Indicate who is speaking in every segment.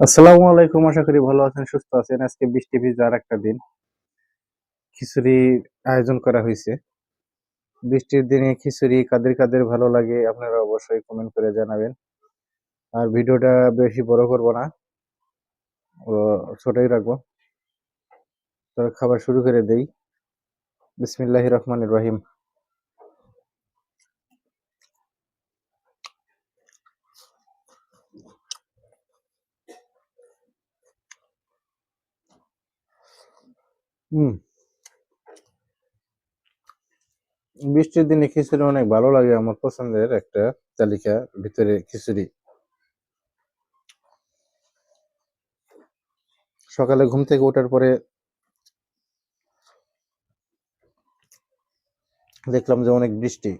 Speaker 1: আসসালামু আলাইকুম, আশা করি ভালো আছেন, সুস্থ আছেন। আজকে বৃষ্টি ভিজার একটা দিন। খিচুড়ি আয়োজন করা হয়েছে। বৃষ্টির দিনে খিচুড়ি কাদের কাদের ভালো লাগে আপনারা অবশ্যই কমেন্ট করে জানাবেন। আর ভিডিওটা বেশি বড় করব না। ছোটই রাখব। তো খাবার শুরু করে দেই। বিসমিল্লাহির রহমানির রহিম। হুম। বৃষ্টির দিনে খিচুড়ি অনেক ভালো লাগে, আমার পছন্দের একটা তালিকা, ভিতরে খিচুড়ি। সকালে ঘুম থেকে ওঠার পরে দেখলাম যে অনেক বৃষ্টি।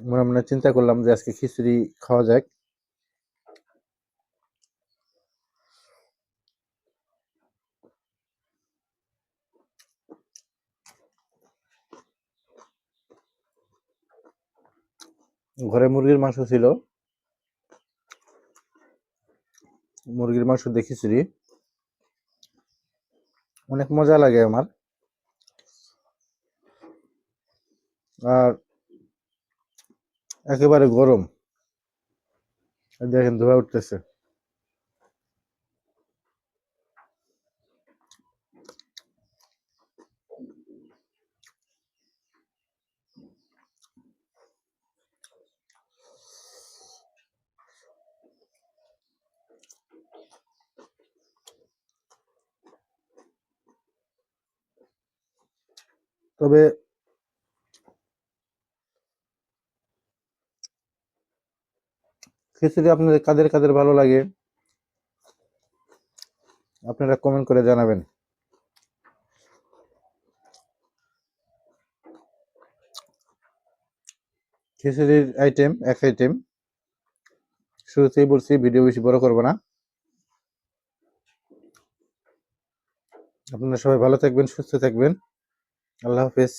Speaker 1: মনে মনে চিন্তা করলাম যে আজকে খিচুড়ি খাওয়া যাক। ঘরে মুরগির মাংস ছিল। মুরগির মাংস দেখিছিলি অনেক মজা লাগে আমার। আর একেবারে গরম। দেখেন ধোয়া উঠতেছে। তবে খিচুড়ি আপনাদের কাদের কাদের ভালো লাগে, আপনারা কমেন্ট করে জানাবেন। খিচুড়ির আইটেম এক আইটেম শুরুতেই বলছি ভিডিও বেশি বড় করব না। আপনারা সবাই ভালো থাকবেন, সুস্থ থাকবেন। আল্লাহ হাফেজ